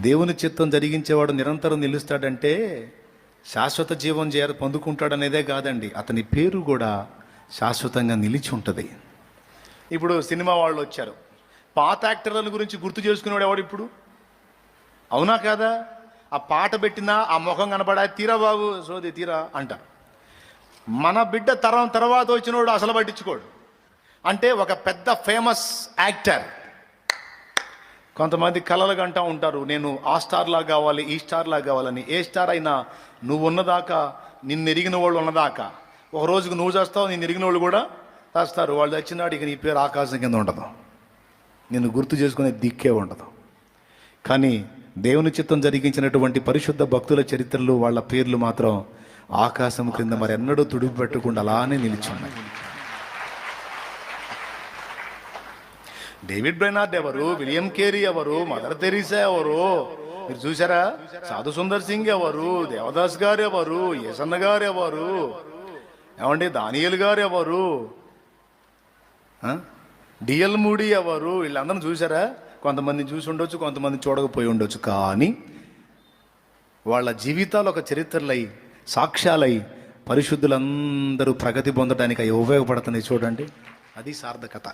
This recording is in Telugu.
దేవుని చిత్తం జరిగించేవాడు నిరంతరం నిలుస్తాడంటే శాశ్వత జీవం చేర పొందుకుంటాడనేదే కాదండి. అతని పేరు కూడా శాశ్వతంగా నిలిచి ఉంటుంది. ఇప్పుడు సినిమా వాళ్ళు వచ్చారు. పాత యాక్టర్ల గురించి గుర్తు చేసుకునేవాడు ఎవడు ఇప్పుడు? అవునా కాదా? ఆ పాట పెట్టినా ఆ ముఖం కనపడా తీరా బాబు సోది తీరా అంట. మన బిడ్డ తరం తర్వాత వచ్చినోడు అసలు పట్టించుకోడు. అంటే ఒక పెద్ద ఫేమస్ యాక్టర్. కొంతమంది కలలు గంటా ఉంటారు. నేను ఆ స్టార్లా కావాలి ఈ స్టార్లా కావాలని. ఏ స్టార్ అయినా నువ్వు ఉన్నదాకా నిన్ను ఎరిగిన వాళ్ళు ఉన్నదాకా. ఒక రోజుకు నువ్వు చేస్తావు నిన్ను ఎరిగిన వాళ్ళు కూడా చేస్తారు. వాళ్ళు వచ్చినాడు ఇక నీ పేరు ఆకాశం కింద ఉండదు. నిన్ను గుర్తు చేసుకునే దిక్కే ఉండదు. కానీ దేవుని చిత్తం జరిగించినటువంటి పరిశుద్ధ భక్తుల చరిత్రలు వాళ్ళ పేర్లు మాత్రం ఆకాశం క్రింద మరి ఎన్నడూ తుడిపి పెట్టకుండా అలానే నిలిచున్నాయి డేవిడ్ బ్రైనార్డ్ ఎవరు? విలియం కేరీ ఎవరు? మదర్ తెరీసా ఎవరు? మీరు చూసారా సాధు సుందర్ సింగ్ ఎవరు? దేవదాస్ గారు ఎవరు? యసన్న గారు ఎవరు? ఏమండి దానియల్ గారు ఎవరు? డిఎల్ మూడీ ఎవరు? వీళ్ళందరూ చూసారా కొంతమంది చూసి ఉండొచ్చు కొంతమంది చూడకపోయి ఉండొచ్చు. కానీ వాళ్ళ జీవితాలు ఒక చరిత్రలై సాక్ష్యాలై పరిశుద్ధులందరూ ప్రగతి పొందడానికి అవి ఉపయోగపడుతున్నాయి చూడండి. అది సార్థకత.